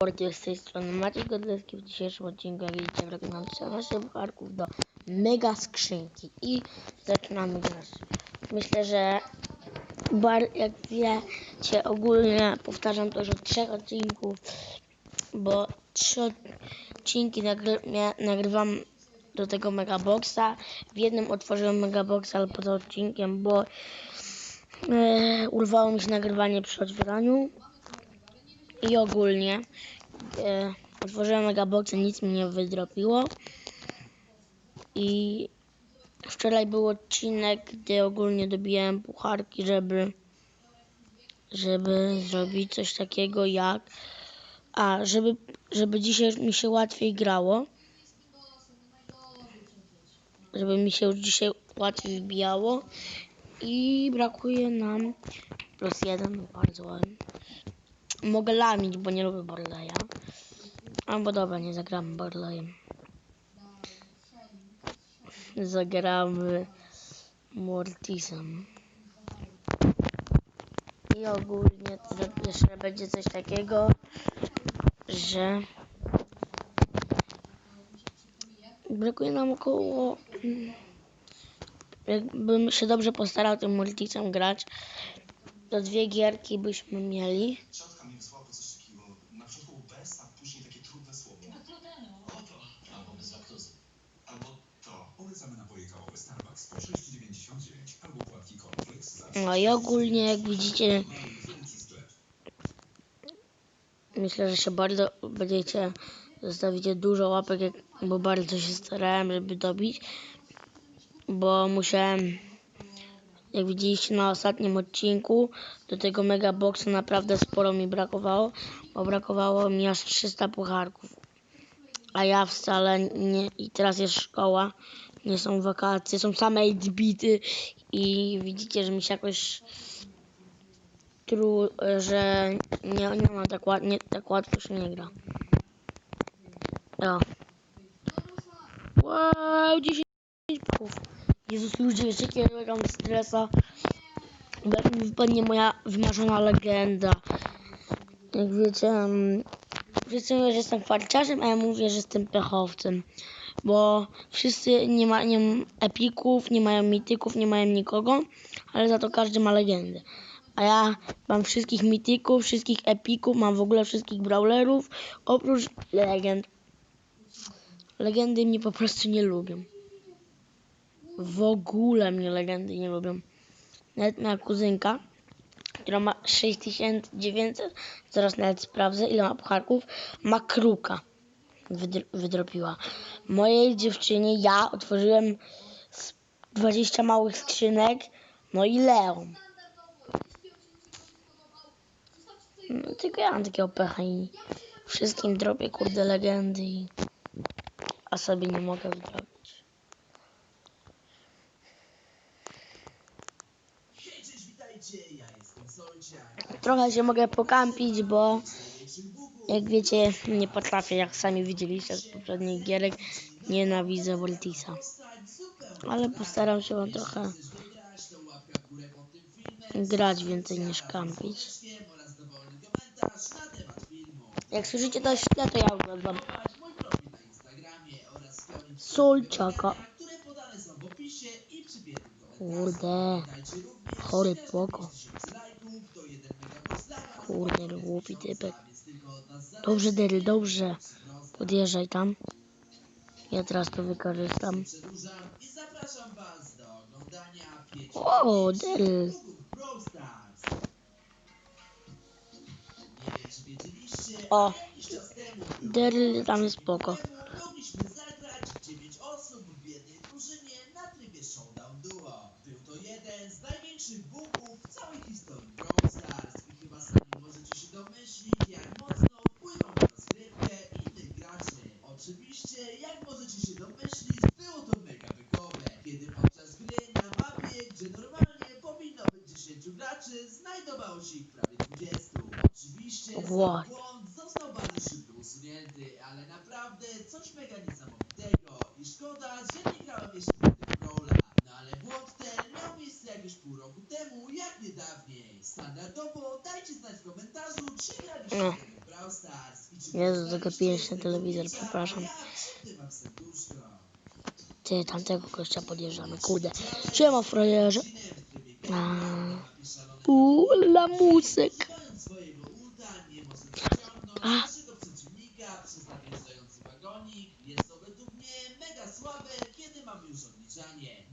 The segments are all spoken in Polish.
Porty z tej strony Maciej Godlewski w dzisiejszym odcinku jak widzicie nam 14 pucharków do mega skrzynki i zaczynamy grać. Myślę, że bar, jak wiecie ogólnie powtarzam to już od trzech odcinków, bo trzy odcinki nagry, nagrywam do tego megaboxa. W jednym otworzyłem megaboxa, ale poza odcinkiem, bo e, urwało mi się nagrywanie przy otwieraniu. I ogólnie e, otworzyłem megaboxa, nic mi nie wydropiło. I wczoraj był odcinek, gdzie ogólnie dobijałem pucharki, żeby żeby zrobić coś takiego jak a żeby, żeby dzisiaj mi się łatwiej grało. Żeby mi się już dzisiaj łatwiej wbijało. I brakuje nam plus jeden, bardzo ładnie. Mogę lamić, bo nie lubię Barleya. Albo dobra, nie zagramy Barleyem. Zagramy Mortisem. I ogólnie jeszcze będzie coś takiego, że brakuje nam około... Jakbym się dobrze postarał tym Mortisem grać, to dwie gierki byśmy mieli. Ciotka wysłała po coś takiego, na początku bez, a później takie trudne słowo. Oto, Albo bez laktozy. albo to. Polecamy napoje kawowe Starbucks po 6,99 albo płatki Cornflakes za No i ogólnie jak widzicie sklep. Myślę, że się bardzo będziecie zostawicie dużo łapek, bo bardzo się starałem, żeby dobić, bo musiałem, jak widzieliście na ostatnim odcinku, do tego mega boxa naprawdę sporo mi brakowało, bo brakowało mi aż 300 pucharków. A ja wcale nie, i teraz jest szkoła, nie są wakacje, są same bity i widzicie, że mi się jakoś tru, że nie, nie ma tak, nie, tak łatwo się nie gra. O. Wow, 10 puchów. Jezus ludzie, wiecie jakiego ja mam stresa. Bo wypadnie moja wymarzona legenda. Jak wiecie, wszyscy mówią, że jestem farciarzem, a ja mówię, że jestem pechowcem. Bo wszyscy nie mają epików, nie mają mityków, nie mają nikogo, ale za to każdy ma legendę. A ja mam wszystkich mityków, wszystkich epików, mam w ogóle wszystkich brawlerów, oprócz legend. Legendy mnie po prostu nie lubią. W ogóle mnie legendy nie lubią. Nawet moja kuzynka, która ma 6900, zaraz nawet sprawdzę ile ma pucharków, ma kruka. Wydr- wydropiła. Mojej dziewczynie ja otworzyłem z 20 małych skrzynek, no i Leon. No, tylko ja mam takiego pecha i wszystkim drobię kurde legendy a sobie nie mogę zrobić. Trochę się mogę pokampić, bo jak wiecie, nie potrafię, jak sami widzieliście z poprzednich gierek, nienawidzę Voltisa. Ale postaram się wam trochę grać więcej niż kampić. Jak słyszycie to źle, to ja oglądam. Komentarzu. Kurde, chory 7 poko. tysięcy lajków, to jeden megabox dla was, Kurde, głupi typek. Dobrze, Dery, dobrze. Podjeżdżaj tam. Ja teraz to wykorzystam. O, wiedzieliście, O. Deryl tam jest spoko. temu mogliśmy zagrać 9 osób w jednej drużynie na trybie Showdown Duo. Był to jeden z największych buków w całej historii Brawl Stars i chyba sami możecie się domyślić, jak mocno wpływał na rozgrywkę innych graczy. Oczywiście, jak możecie się domyślić, było to mega bykowe, kiedy podczas gry na mapie, gdzie normalnie powinno być 10 graczy, ich prawie 20. Oczywiście What? błąd został bardzo szybko usunięty, ale naprawdę coś mega niesamowitego i szkoda, że nie grałem jeszcze w Brawla. No ale błąd ten miał miejsce jakieś pół roku temu, jak nie dawniej. Standardowo dajcie znać w komentarzu, czy graliście No. w Brawl Stars i czy Jezu, zagapiłem się na telewizor, przepraszam. Ja przypnę wam serduszko. Ty, tamtego gościa podjeżdżamy, kurde. Siema, frajerze. A. Uuu, lamusek. A.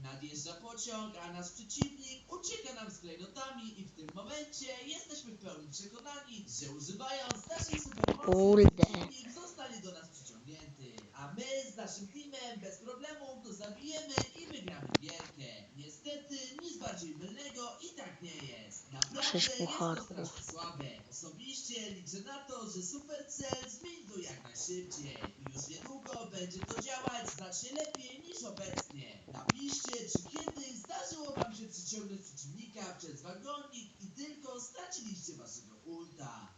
Nadjeżdża pociąg, a nasz przeciwnik ucieka nam z klejnotami i w tym momencie jesteśmy pełni przekonani, że używając naszej supermocy. przeciwnik zostanie do nas przyciągnięty. A my z naszym teamem bez problemu go zabijemy i wygramy gierkę. Niestety nic bardziej mylnego i tak nie jest. Naprawdę Sześć pucharów. Osobiście liczę na to, że Supercell zmieni to jak najszybciej. Już niedługo będzie to działać znacznie lepiej niż obecnie. Napiszcie, czy kiedyś zdarzyło wam się przyciągnąć przeciwnika przez wagonik i tylko straciliście waszego ulta.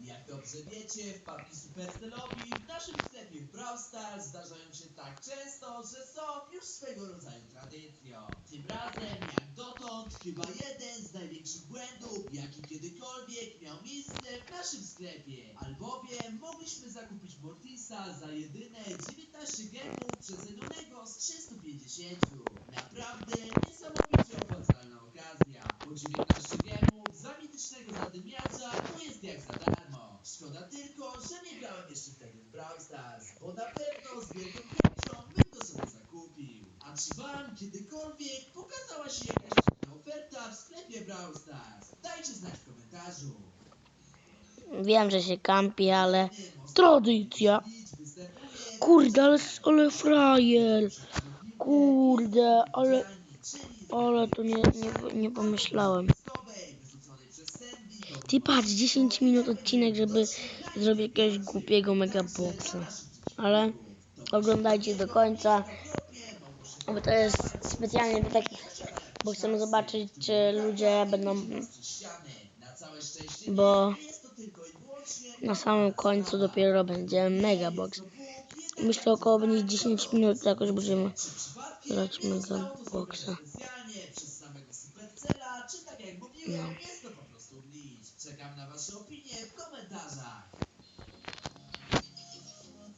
Jak dobrze wiecie, wpadki Supercellowi w naszym sklepie Brawl Stars zdarzają się tak często, że są już swego rodzaju tradycją. Tym razem, chyba jeden z największych błędów, jaki kiedykolwiek miał miejsce w naszym sklepie. Albowiem mogliśmy zakupić Mortisa za jedyne 19 gemów przecenionego z 350. Naprawdę niesamowicie opłacalna okazja. Po 19 gemów za mitycznego zadymiarza to jest jak za darmo. Szkoda tylko, że nie grałem jeszcze wtedy w Brawl Stars, bo na pewno z wielką chęcią bym to sobie zakupił. A czy wam kiedykolwiek pokazała się jakaś dziwna oferta w sklepie Brawl Stars? Dajcie znać w komentarzu. Wiem, że się kampi, ale tradycja. Kurde, ale, ale frajer. Kurde, ale, ale to nie, nie, nie pomyślałem. Ty patrz, 10 minut odcinek, żeby zrobić jakiegoś głupiego megaboxa. Ale oglądajcie do końca, bo to jest specjalnie do takich, bo chcemy zobaczyć, czy ludzie będą, bo na samym końcu dopiero będzie megabox. Myślę około będzie 10 minut, jakoś będziemy grać megaboxa. No. Czekam na wasze opinie w komentarzach.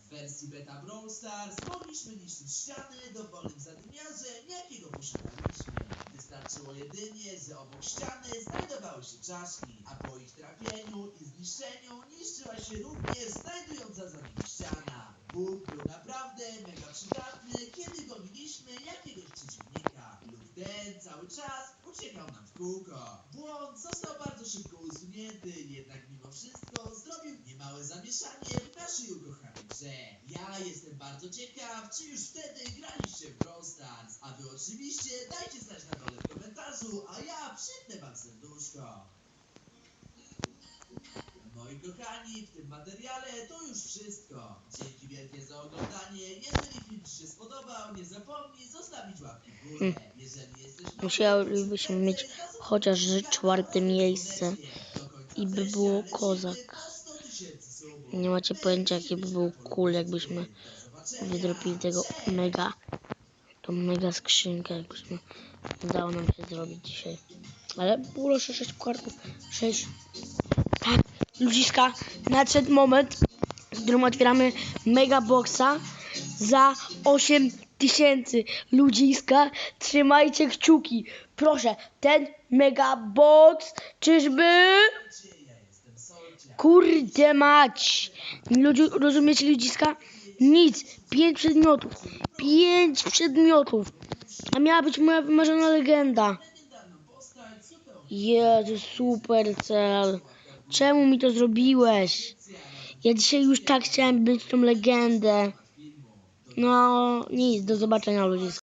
W wersji beta Brawl Stars mogliśmy niszczyć ściany dowolnym zadymiarzem, jakiego posiadaliśmy. Wystarczyło jedynie, że obok ściany znajdowały się czaszki, po ich trafieniu i zniszczeniu niszczyła się również znajdująca za nimi ściana. Bóg był naprawdę mega przydatny, kiedy goniliśmy jakiegoś przeciwnika lub ten cały czas uciekał nam w kółko. Błąd został bardzo szybko usunięty, jednak mimo wszystko zrobił niemałe zamieszanie w naszej ukochanej grze. Ja jestem bardzo ciekaw, czy już wtedy graliście w Brawl Stars, a wy oczywiście dajcie znać na dole w komentarzu, a ja przypnę wam serduszko. Moi kochani, w tym materiale to już wszystko. Dzięki wielkie za oglądanie. Jeżeli film Ci się spodobał, nie zapomnij zostawić łapki w górę. Jeżeli jesteś nowy, Musielibyśmy mieć chociaż czwarte miejsce i by było kozak. Nie macie pojęcia, jaki by był cool, jakbyśmy wydropili tego mega, tą mega skrzynkę, jakbyśmy udało nam się zrobić dzisiaj. Ale było jeszcze 6 kartów, 6. Ludziska, nadszedł moment, w którym otwieramy mega boxa za 8 tysięcy. Ludziska, trzymajcie kciuki. Proszę, ten mega box, czyżby... Kurde mać! Ludzi, rozumiecie ludziska? Nic. Pięć przedmiotów. Pięć przedmiotów. A miała być moja wymarzona legenda. Jezu, super cel. Czemu mi to zrobiłeś? Ja dzisiaj już tak chciałem być tą legendę. No nic, do zobaczenia ludziska.